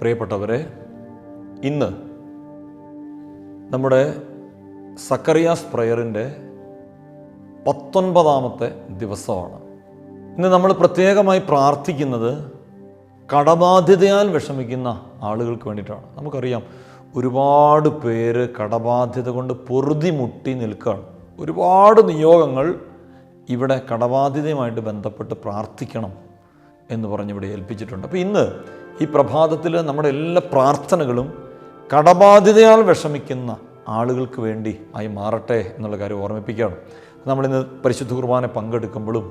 പ്രിയപ്പെട്ടവരെ ഇന്ന് നമ്മുടെ സക്കറിയാസ് പ്രയറിന്റെ പത്തൊൻപതാമത്തെ ദിവസമാണ്. ഇന്ന് നമ്മൾ പ്രത്യേകമായി പ്രാർത്ഥിക്കുന്നത് കടബാധ്യതയാൽ വിഷമിക്കുന്ന ആളുകൾക്ക് വേണ്ടിയിട്ടാണ്. നമുക്കറിയാം ഒരുപാട് പേര് കടബാധ്യത കൊണ്ട് പൊറുതി മുട്ടി നിൽക്കുകയാണ്. ഒരുപാട് നിയോഗങ്ങൾ ഇവിടെ കടബാധ്യതയുമായിട്ട് ബന്ധപ്പെട്ട് പ്രാർത്ഥിക്കണം എന്ന് പറഞ്ഞ് ഇവിടെ ഏൽപ്പിച്ചിട്ടുണ്ട്. അപ്പോൾ ഇന്ന് ഈ പ്രഭാതത്തിൽ നമ്മുടെ എല്ലാ പ്രാർത്ഥനകളും കടബാധ്യതയാൽ വിഷമിക്കുന്ന ആളുകൾക്ക് വേണ്ടി ആയി മാറട്ടെ എന്നുള്ള കാര്യം ഓർമ്മിപ്പിക്കുകയാണ്. നമ്മളിന്ന് പരിശുദ്ധ കുർബാന പങ്കെടുക്കുമ്പോഴും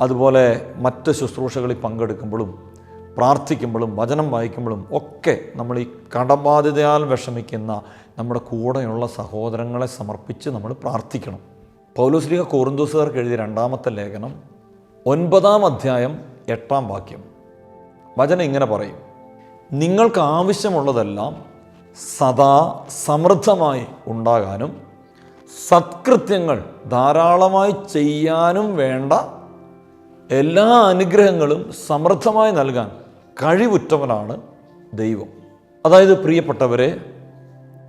അതുപോലെ മറ്റ് ശുശ്രൂഷകളിൽ പങ്കെടുക്കുമ്പോഴും പ്രാർത്ഥിക്കുമ്പോഴും വചനം വായിക്കുമ്പോഴും ഒക്കെ നമ്മൾ ഈ കടബാധ്യതയാൽ വിഷമിക്കുന്ന നമ്മുടെ കൂടെയുള്ള സഹോദരങ്ങളെ സമർപ്പിച്ച് നമ്മൾ പ്രാർത്ഥിക്കണം. പൗലോസ്ലിക കോറിന്തോസുകാർക്ക് എഴുതിയ രണ്ടാമത്തെ ലേഖനം ഒൻപതാം അധ്യായം എട്ടാം വാക്യം. വചനം ഇങ്ങനെ പറയും. നിങ്ങൾക്ക് ആവശ്യമുള്ളതെല്ലാം സദാ സമൃദ്ധമായി ഉണ്ടാകാനും സത്കൃത്യങ്ങൾ ധാരാളമായി ചെയ്യാനും വേണ്ട എല്ലാ അനുഗ്രഹങ്ങളും സമൃദ്ധമായി നൽകാൻ കഴിവുറ്റവനാണ് ദൈവം. അതായത് പ്രിയപ്പെട്ടവരെ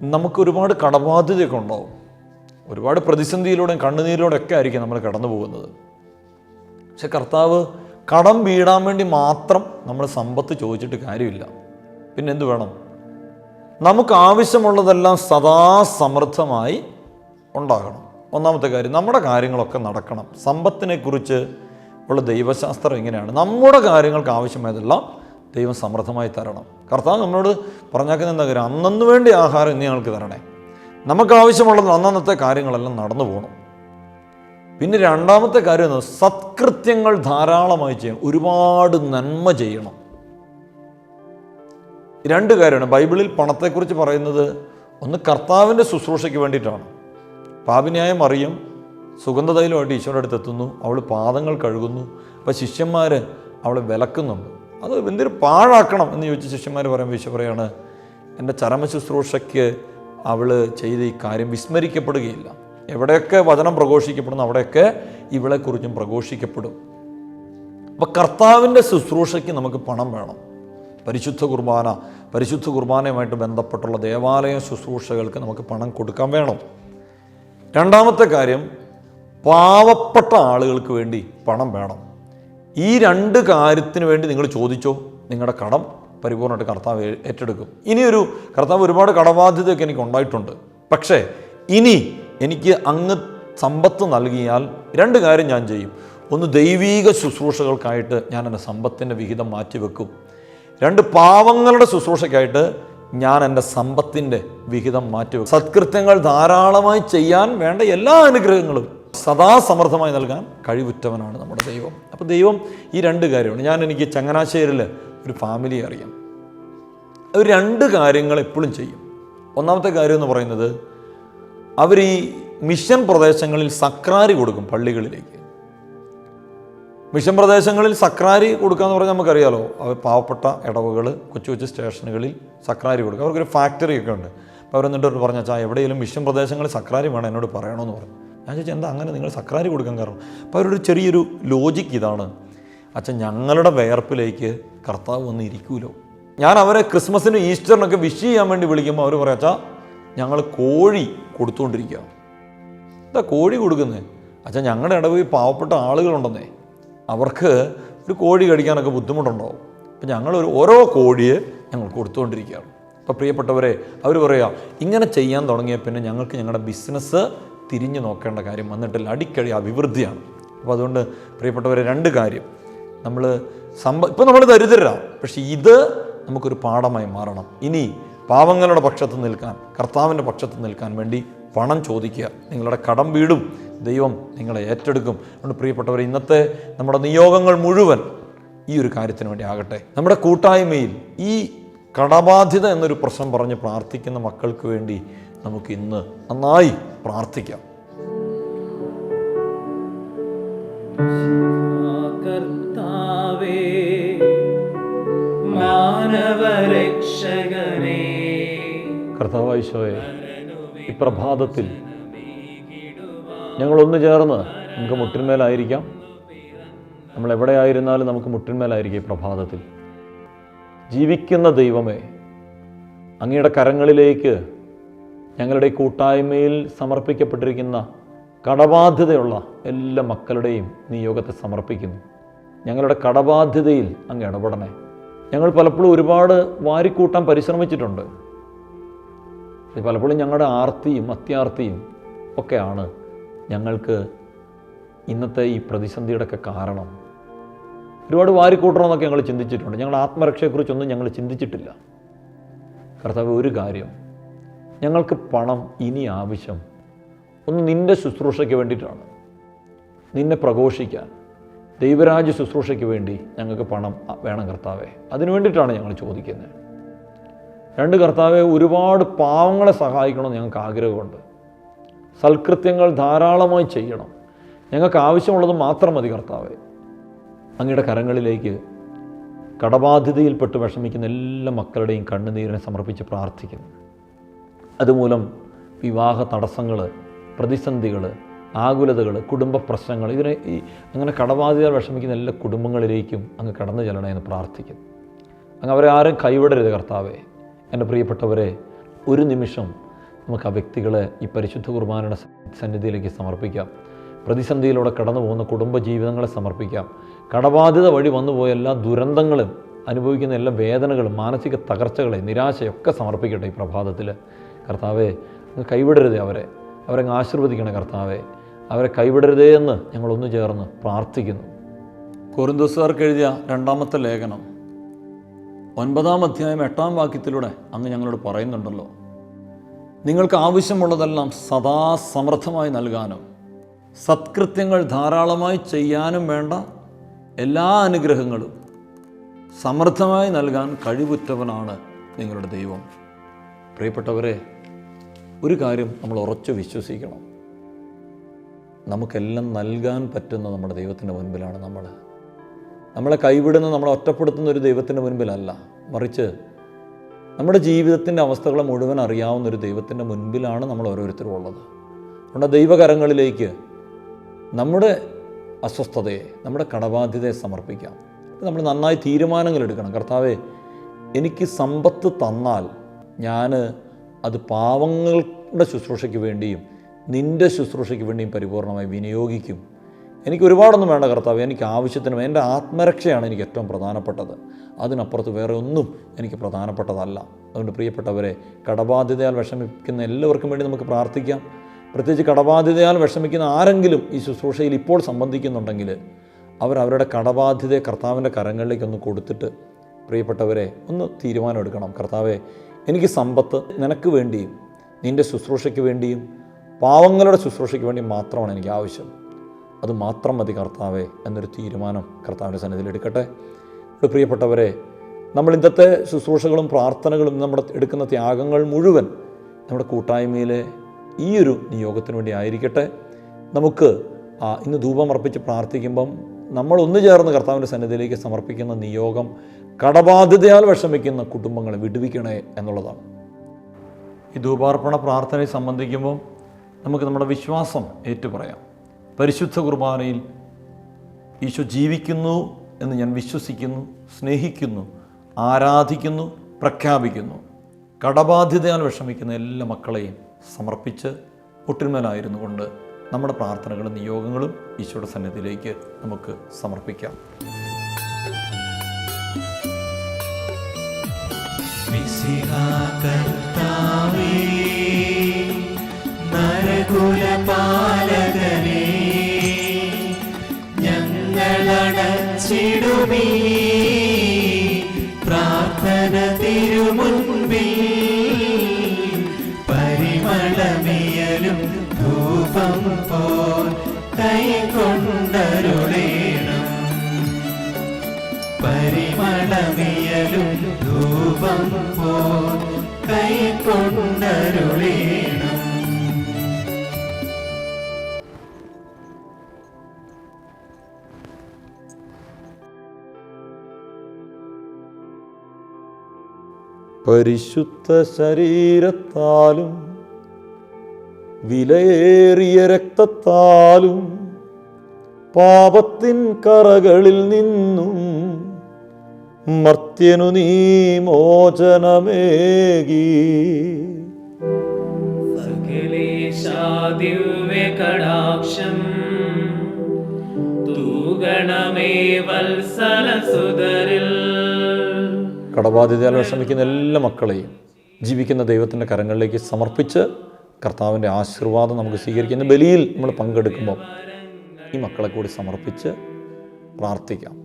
നമുക്ക് ഒരുപാട് കടബാധ്യതയൊക്കെ ഉണ്ടാവും ഒരുപാട് പ്രതിസന്ധിയിലൂടെയും കണ്ണുനീരിലൂടെയൊക്കെ ആയിരിക്കും നമ്മൾ കടന്നു പോകുന്നത് പക്ഷെ കർത്താവ് കടം വീടാൻ വേണ്ടി മാത്രം നമ്മൾ സമ്പത്ത് ചോദിച്ചിട്ട് കാര്യമില്ല. പിന്നെ എന്ത് വേണം? നമുക്ക് ആവശ്യമുള്ളതെല്ലാം സദാ സമൃദ്ധമായി ഉണ്ടാകണം. ഒന്നാമത്തെ കാര്യം നമ്മുടെ കാര്യങ്ങളൊക്കെ നടക്കണം. സമ്പത്തിനെക്കുറിച്ച് ഉള്ള ദൈവശാസ്ത്രം എങ്ങനെയാണ് നമ്മുടെ കാര്യങ്ങൾക്ക് ആവശ്യമായതെല്ലാം ദൈവം സമൃദ്ധമായി തരണം. കർത്താവ് നമ്മളോട് പറഞ്ഞാക്കുന്ന എന്താ കാര്യം? അന്നു വേണ്ടി ആഹാരം ഇനി ഞങ്ങൾക്ക് തരണേ. നമുക്ക് ആവശ്യമുള്ളത് അന്നന്നത്തെ കാര്യങ്ങളെല്ലാം നടന്നു പോകണം. പിന്നെ രണ്ടാമത്തെ കാര്യം സത്കൃത്യങ്ങൾ ധാരാളമായി ചെയ്യണം. ഒരുപാട് നന്മ ചെയ്യണം. രണ്ട് കാര്യമാണ്. ബൈബിളിൽ പണത്തെക്കുറിച്ച് പറയുന്നത് ഒന്ന് കർത്താവിന്റെ ശുശ്രൂഷയ്ക്ക് വേണ്ടിയിട്ടാണ്. പാപിന്യായം അറിയും സുഗന്ധതൈലമായിട്ട് ഈശോയുടെ അടുത്ത് എത്തുന്നു അവൾ പാദങ്ങൾ കഴുകുന്നു അപ്പോൾ ശിഷ്യന്മാർ അവളെ വിലക്കുന്നുണ്ട്. അത് എന്തൊരു പാഴാക്കണം എന്ന് ചോദിച്ച് ശിഷ്യന്മാർ പറയുമ്പോൾ ഈശോ പറയാണ് എന്റെ ചരമ ശുശ്രൂഷയ്ക്ക് അവൾ ചെയ്ത ഈ കാര്യം വിസ്മരിക്കപ്പെടുകയില്ല. എവിടെയൊക്കെ വചനം പ്രഘോഷിക്കപ്പെടുന്നു അവിടെയൊക്കെ ഇവളെക്കുറിച്ചും പ്രഘോഷിക്കപ്പെടും. അപ്പോൾ കർത്താവിന്റെ ശുശ്രൂഷയ്ക്ക് നമുക്ക് പണം വേണം. പരിശുദ്ധ കുർബാന പരിശുദ്ധ കുർബാനയുമായിട്ട് ബന്ധപ്പെട്ടുള്ള ദേവാലയ ശുശ്രൂഷകൾക്ക് നമുക്ക് പണം കൊടുക്കാൻ വേണം. രണ്ടാമത്തെ കാര്യം പാവപ്പെട്ട ആളുകൾക്ക് വേണ്ടി പണം വേണം. ഈ രണ്ട് കാര്യത്തിന് വേണ്ടി നിങ്ങൾ ചോദിച്ചോ? നിങ്ങളുടെ കടം പരിപൂർണമായിട്ട് കർത്താവ് ഏറ്റെടുക്കും. ഇനിയൊരു കർത്താവ് ഒരുപാട് കടബാധ്യതയൊക്കെ എനിക്ക് ഉണ്ടായിട്ടുണ്ട്. പക്ഷേ ഇനി എനിക്ക് അങ്ങ് സമ്പത്ത് നൽകിയാൽ രണ്ട് കാര്യം ഞാൻ ചെയ്യും. ഒന്ന് ദൈവീക ശുശ്രൂഷകൾക്കായിട്ട് ഞാൻ എന്റെ സമ്പത്തിന്റെ വിഹിതം മാറ്റിവെക്കും. രണ്ട് പാവങ്ങളുടെ ശുശ്രൂഷയ്ക്കായിട്ട് ഞാൻ എന്റെ സമ്പത്തിന്റെ വിഹിതം മാറ്റിവെക്കും. സത്കൃത്യങ്ങൾ ധാരാളമായി ചെയ്യാൻ വേണ്ട എല്ലാ അനുഗ്രഹങ്ങളും സദാ സമർത്ഥമായി നൽകാൻ കഴിവുറ്റവനാണ് നമ്മുടെ ദൈവം. അപ്പോൾ ദൈവം ഈ രണ്ട് കാര്യമാണ്. ഞാൻ എനിക്ക് ചങ്ങനാശ്ശേരിയിൽ ഒരു ഫാമിലി അറിയാം. അവർ രണ്ട് കാര്യങ്ങൾ എപ്പോഴും ചെയ്യും. ഒന്നാമത്തെ കാര്യം എന്ന് പറയുന്നത് അവർ ഈ മിഷൻ പ്രദേശങ്ങളിൽ സക്രാരി കൊടുക്കും പള്ളികളിലേക്ക്. മിഷൻ പ്രദേശങ്ങളിൽ സക്രാരി കൊടുക്കുക എന്ന് പറഞ്ഞാൽ നമുക്കറിയാലോ അവർ പാവപ്പെട്ട ഇടവുകൾ കൊച്ചു കൊച്ചു സ്റ്റേഷനുകളിൽ സക്രാരി കൊടുക്കുക അവർക്കൊരു ഫാക്ടറി ഒക്കെ ഉണ്ട്. അപ്പോൾ അവർ എന്നിട്ട് പറഞ്ഞു ചാ എവിടെയെങ്കിലും മിഷൻ പ്രദേശങ്ങളിൽ സക്രാരി വേണം എന്നോട് പറയണമെന്ന് പറഞ്ഞു. ഞാൻ ചോദിച്ചാൽ എന്താ അങ്ങനെ നിങ്ങൾ സക്രാരി കൊടുക്കാൻ കാരണം? അപ്പോൾ അവരൊരു ചെറിയൊരു ലോജിക്ക് ഇതാണ്. അച്ഛൻ ഞങ്ങളുടെ വേർപ്പിലേക്ക് കർത്താവ് വന്ന് ഇരിക്കൂലോ? ഞാൻ അവരെ ക്രിസ്മസിനും ഈസ്റ്ററിനൊക്കെ വിഷ് ചെയ്യാൻ വേണ്ടി വിളിക്കുമ്പോൾ അവർ പറയാം അച്ഛാ ഞങ്ങൾ കോഴി കൊടുത്തുകൊണ്ടിരിക്കുക എന്താ കോഴി കൊടുക്കുന്നത് അച്ഛാ ഞങ്ങളുടെ ഇടവിൽ പാവപ്പെട്ട ആളുകളുണ്ടെന്നേ. അവർക്ക് ഒരു കോഴി കഴിക്കാനൊക്കെ ബുദ്ധിമുട്ടുണ്ടാവും. അപ്പം ഞങ്ങൾ ഒരു ഓരോ കോഴിയെ ഞങ്ങൾ കൊടുത്തുകൊണ്ടിരിക്കുകയാണ് അപ്പോൾ പ്രിയപ്പെട്ടവരെ അവർ പറയുക ഇങ്ങനെ ചെയ്യാൻ തുടങ്ങിയ പിന്നെ ഞങ്ങൾക്ക് ഞങ്ങളുടെ ബിസിനസ് തിരിഞ്ഞു നോക്കേണ്ട കാര്യം വന്നിട്ടില്ല. അടിക്കടി അഭിവൃദ്ധിയാണ്. അപ്പോൾ അതുകൊണ്ട് പ്രിയപ്പെട്ടവരെ രണ്ട് കാര്യം. നമ്മൾ സമ്പ ഇപ്പം നമ്മൾ ദരിദ്രരാണ് പക്ഷേ ഇത് നമുക്കൊരു പാഠമായി മാറണം. ഇനി പാവങ്ങളുടെ പക്ഷത്ത് നിൽക്കാൻ കർത്താവിന്റെ പക്ഷത്ത് നിൽക്കാൻ വേണ്ടി പണം ചോദിക്കുക. നിങ്ങളുടെ കടം വീടും ദൈവം നിങ്ങളെ ഏറ്റെടുക്കും. അതുകൊണ്ട് പ്രിയപ്പെട്ടവർ ഇന്നത്തെ നമ്മുടെ നിയോഗങ്ങൾ മുഴുവൻ ഈ ഒരു കാര്യത്തിന് വേണ്ടി ആകട്ടെ. നമ്മുടെ കൂട്ടായ്മയിൽ ഈ കടബാധ്യത എന്നൊരു പ്രശ്നം പറഞ്ഞ് പ്രാർത്ഥിക്കുന്ന മക്കൾക്ക് വേണ്ടി നമുക്ക് ഇന്ന് നന്നായി പ്രാർത്ഥിക്കാം. കർത്താവേ മാനവരക്ഷകനേ. ഈ പ്രഭാതത്തിൽ ഞങ്ങൾ ഒന്ന് ചേർന്ന് നമുക്ക് മുട്ടിന്മേലായിരിക്കാം. നമ്മൾ എവിടെ ആയിരുന്നാലും നമുക്ക് മുട്ടിന്മേലായിരിക്കും ഈ പ്രഭാതത്തിൽ. ജീവിക്കുന്ന ദൈവമേ അങ്ങയുടെ കരങ്ങളിലേക്ക് ഞങ്ങളുടെ കൂട്ടായ്മയിൽ സമർപ്പിക്കപ്പെട്ടിരിക്കുന്ന കടബാധ്യതയുള്ള എല്ലാ മക്കളുടെയും നിയോഗത്തെ സമർപ്പിക്കുന്നു. ഞങ്ങളുടെ കടബാധ്യതയിൽ അങ്ങ് ഇടപെടണേ. ഞങ്ങൾ പലപ്പോഴും ഒരുപാട് വാരിക്കൂട്ടാൻ പരിശ്രമിച്ചിട്ടുണ്ട്. പലപ്പോഴും ഞങ്ങളുടെ ആർത്തിയും അത്യാർത്തിയും ഒക്കെയാണ് ഞങ്ങൾക്ക് ഇന്നത്തെ ഈ പ്രതിസന്ധിയുടെയൊക്കെ കാരണം. ഒരുപാട് വാരിക്കൂട്ടണമെന്നൊക്കെ ഞങ്ങൾ ചിന്തിച്ചിട്ടുണ്ട്. ഞങ്ങളുടെ ആത്മരക്ഷയെക്കുറിച്ചൊന്നും ഞങ്ങൾ ചിന്തിച്ചിട്ടില്ല. കർത്താവ് ഒരു കാര്യം. ഞങ്ങൾക്ക് പണം ഇനി ആവശ്യം. ഒന്ന് നിന്റെ ശുശ്രൂഷയ്ക്ക് വേണ്ടിയിട്ടാണ്. നിന്നെ പ്രഘോഷിക്കാൻ. ദൈവരാജ്യ ശുശ്രൂഷയ്ക്ക് വേണ്ടി ഞങ്ങൾക്ക് പണം വേണം കർത്താവെ. അതിനു വേണ്ടിയിട്ടാണ് ഞങ്ങൾ ചോദിക്കുന്നത്. രണ്ട് കർത്താവെ ഒരുപാട് പാവങ്ങളെ സഹായിക്കണമെന്ന് ഞങ്ങൾക്ക് ആഗ്രഹമുണ്ട്. സൽകൃത്യങ്ങൾ ധാരാളമായി ചെയ്യണം. ഞങ്ങൾക്ക് ആവശ്യമുള്ളത് മാത്രം മതി കർത്താവെ. അങ്ങയുടെ കരങ്ങളിലേക്ക് കടബാധ്യതയിൽപ്പെട്ട് വിഷമിക്കുന്ന എല്ലാ മക്കളുടെയും കണ്ണുനീരിനെ സമർപ്പിച്ച് പ്രാർത്ഥിക്കുന്നു. അതുമൂലം വിവാഹ തടസ്സങ്ങൾ പ്രതിസന്ധികൾ ആകുലതകൾ കുടുംബ പ്രശ്നങ്ങൾ ഇതിനെ ഈ അങ്ങനെ കടബാധിതർ വിഷമിക്കുന്ന എല്ലാ കുടുംബങ്ങളിലേക്കും അങ്ങ് കടന്നു ചെല്ലണേ എന്ന് പ്രാർത്ഥിക്കുന്നു. അങ്ങ് അവരെ ആരും കൈവിടരുത് കർത്താവേ. എന്റെ പ്രിയപ്പെട്ടവരെ ഒരു നിമിഷം നമുക്ക് ആ വ്യക്തികളെ ഈ പരിശുദ്ധ കുർബാനയുടെ സന്നിധിയിലേക്ക് സമർപ്പിക്കാം. പ്രതിസന്ധിയിലൂടെ കടന്നു പോകുന്ന കുടുംബ ജീവിതങ്ങളെ സമർപ്പിക്കാം. കടബാധിത വഴി വന്നുപോയ എല്ലാ ദുരന്തങ്ങളും അനുഭവിക്കുന്ന എല്ലാ വേദനകളും മാനസിക തകർച്ചകളെ നിരാശയൊക്കെ സമർപ്പിക്കട്ടെ ഈ പ്രഭാതത്തിൽ കർത്താവെ അങ്ങ് കൈവിടരുത് അവരെ. അവരെ ആശീർവദിക്കണം ആശീർവദിക്കണേ കർത്താവെ. അവരെ കൈവിടരുതേ എന്ന് ഞങ്ങളൊന്നു ചേർന്ന് പ്രാർത്ഥിക്കുന്നു. കോറിന്തോസുകാർക്ക് എഴുതിയ രണ്ടാമത്തെ ലേഖനം. ഒൻപതാം അധ്യായം എട്ടാം വാക്യത്തിലൂടെ അങ്ങ് ഞങ്ങളോട് പറയുന്നുണ്ടല്ലോ. നിങ്ങൾക്ക് ആവശ്യമുള്ളതെല്ലാം സദാ നൽകാനും സത്കൃത്യങ്ങൾ ധാരാളമായി ചെയ്യാനും വേണ്ട എല്ലാ അനുഗ്രഹങ്ങളും സമൃദ്ധമായി നൽകാൻ കഴിവുറ്റവനാണ് നിങ്ങളുടെ ദൈവം. പ്രിയപ്പെട്ടവരെ ഒരു കാര്യം നമ്മൾ ഉറച്ചു വിശ്വസിക്കണം. നമുക്കെല്ലാം നൽകാൻ പറ്റുന്ന നമ്മുടെ ദൈവത്തിന്റെ മുൻപിലാണ് നമ്മൾ. നമ്മളെ കൈവിടുന്ന നമ്മളെ ഒറ്റപ്പെടുത്തുന്ന ഒരു ദൈവത്തിന്റെ മുൻപിലല്ല. മറിച്ച് നമ്മുടെ ജീവിതത്തിന്റെ അവസ്ഥകളെ മുഴുവൻ അറിയാവുന്ന ഒരു ദൈവത്തിന്റെ മുൻപിലാണ് നമ്മൾ ഓരോരുത്തരും ഉള്ളത്. നമ്മുടെ ദൈവകരങ്ങളിലേക്ക് നമ്മുടെ അസ്വസ്ഥതയെ നമ്മുടെ കടബാധ്യതയെ സമർപ്പിക്കാം. നമ്മൾ നന്നായി തീരുമാനങ്ങൾ എടുക്കണം. കർത്താവെ എനിക്ക് സമ്പത്ത് തന്നാൽ ഞാൻ അത് പാവങ്ങളുടെ ശുശ്രൂഷയ്ക്ക് വേണ്ടിയും നിന്റെ ശുശ്രൂഷയ്ക്ക് വേണ്ടിയും പരിപൂർണമായി വിനിയോഗിക്കും. എനിക്ക് ഒരുപാടൊന്നും വേണ്ട കർത്താവ് എനിക്ക് ആവശ്യത്തിനും എന്റെ ആത്മരക്ഷയാണ് എനിക്ക് ഏറ്റവും പ്രധാനപ്പെട്ടത്. അതിനപ്പുറത്ത് വേറെ ഒന്നും എനിക്ക് പ്രധാനപ്പെട്ടതല്ല. അതുകൊണ്ട് പ്രിയപ്പെട്ടവരെ കടബാധ്യതയാൽ വിഷമിക്കുന്ന എല്ലാവർക്കും വേണ്ടി നമുക്ക് പ്രാർത്ഥിക്കാം. പ്രത്യേകിച്ച് കടബാധ്യതയാൽ വിഷമിക്കുന്ന ആരെങ്കിലും ഈ ശുശ്രൂഷയിൽ ഇപ്പോൾ സംബന്ധിക്കുന്നുണ്ടെങ്കിൽ അവർ അവരുടെ കടബാധ്യതയെ കർത്താവിന്റെ കരങ്ങളിലേക്ക് ഒന്ന് കൊടുത്തിട്ട് പ്രിയപ്പെട്ടവരെ ഒന്ന് തീരുമാനമെടുക്കണം. കർത്താവെ എനിക്ക് സമ്പത്ത് നിനക്ക് വേണ്ടിയും നിന്റെ ശുശ്രൂഷയ്ക്ക് വേണ്ടിയും പാവങ്ങളുടെ ശുശ്രൂഷയ്ക്ക് വേണ്ടി മാത്രമാണ് എനിക്ക് ആവശ്യം. അത് മാത്രം മതി കർത്താവേ എന്നൊരു തീരുമാനം കർത്താവിന്റെ സന്നിധിയിൽ എടുക്കട്ടെ. ഇവിടെ പ്രിയപ്പെട്ടവരെ നമ്മൾ ഇന്നത്തെ ശുശ്രൂഷകളും പ്രാർത്ഥനകളും നമ്മുടെ എടുക്കുന്ന ത്യാഗങ്ങൾ മുഴുവൻ നമ്മുടെ കൂട്ടായ്മയിലെ ഈ ഒരു നിയോഗത്തിന് വേണ്ടി ആയിരിക്കട്ടെ. നമുക്ക് ഇന്ന് ധൂപം അർപ്പിച്ച് പ്രാർത്ഥിക്കുമ്പം നമ്മൾ ഒന്നു ചേർന്ന് കർത്താവിന്റെ സന്നിധിയിലേക്ക് സമർപ്പിക്കുന്ന നിയോഗം കടബാധ്യതയാൽ വിഷമിക്കുന്ന കുടുംബങ്ങളെ വിടുവിക്കണേ എന്നുള്ളതാണ്. ഈ ധൂപാർപ്പണ പ്രാർത്ഥനയെ സംബന്ധിക്കുമ്പോൾ നമുക്ക് നമ്മുടെ വിശ്വാസം ഏറ്റുപറയാം. പരിശുദ്ധ കുർബാനയിൽ ഈശോ ജീവിക്കുന്നു എന്ന് ഞാൻ വിശ്വസിക്കുന്നു സ്നേഹിക്കുന്നു ആരാധിക്കുന്നു പ്രഖ്യാപിക്കുന്നു. കടബാധ്യതയാൽ വിഷമിക്കുന്ന എല്ലാ മക്കളെയും സമർപ്പിച്ച് ഒട്ടിന്മേലായിരുന്നു കൊണ്ട് നമ്മുടെ പ്രാർത്ഥനകളും നിയോഗങ്ങളും ഈശോയുടെ സന്നിധിയിലേക്ക് നമുക്ക് സമർപ്പിക്കാം. കർത്താവേ ഞങ്ങളടച്ചിടുമീ പ്രാർത്ഥന തിരുമുൻപിൽ പരിമളമിയലും ധൂപം പോൽ കൈകൊണ്ടരുളേണം. പരിമളമിയലും ധൂപം പോൽ കൈകൊണ്ടരുളേണം. പരിശുദ്ധ ശരീരത്താലും വിലയേറിയ രക്തത്താലും പാപത്തിൻ കറകളിൽ നിന്നും മർത്യനു നീ മോചനമേകി. സകലേശാദിവ്യകടാക്ഷം തൂഗണമേ വത്സലസുതരിൽ കടബാധിതയാൽ വിഷമിക്കുന്ന എല്ലാ മക്കളെയും ജീവിക്കുന്ന ദൈവത്തിന്റെ കരങ്ങളിലേക്ക് സമർപ്പിച്ച് കർത്താവിന്റെ ആശീർവാദം നമുക്ക് സ്വീകരിക്കുന്ന ബലിയിൽ നമ്മൾ പങ്കെടുക്കുമ്പോൾ ഈ മക്കളെ കൂടി സമർപ്പിച്ച് പ്രാർത്ഥിക്കാം.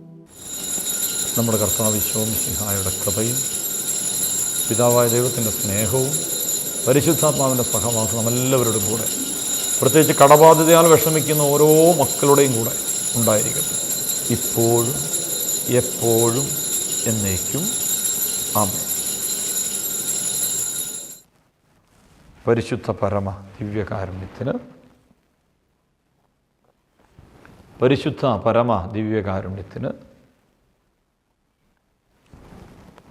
നമ്മുടെ കർത്താവ് ശോമിസിഹായുടെ കൃപയും പിതാവായ ദൈവത്തിന്റെ സ്നേഹവും പരിശുദ്ധാത്മാവിന്റെ സഹവാസം നമ്മളെല്ലാവരുടെ കൂടെ പ്രത്യേകിച്ച് കടബാധ്യതയാൽ വിഷമിക്കുന്ന ഓരോ മക്കളുടെയും കൂടെ ഉണ്ടായിരിക്കട്ടെ. ഇപ്പോഴും എപ്പോഴും എന്നേക്കും ആമേ പരിശുദ്ധ പരമ ദിവ്യകാരുണ്യത്തിന് പരിശുദ്ധ പരമ ദിവ്യകാരുണ്യത്തിന്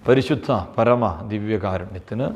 പരിശുദ്ധ പരമ ദിവ്യകാരുണ്യത്തിന്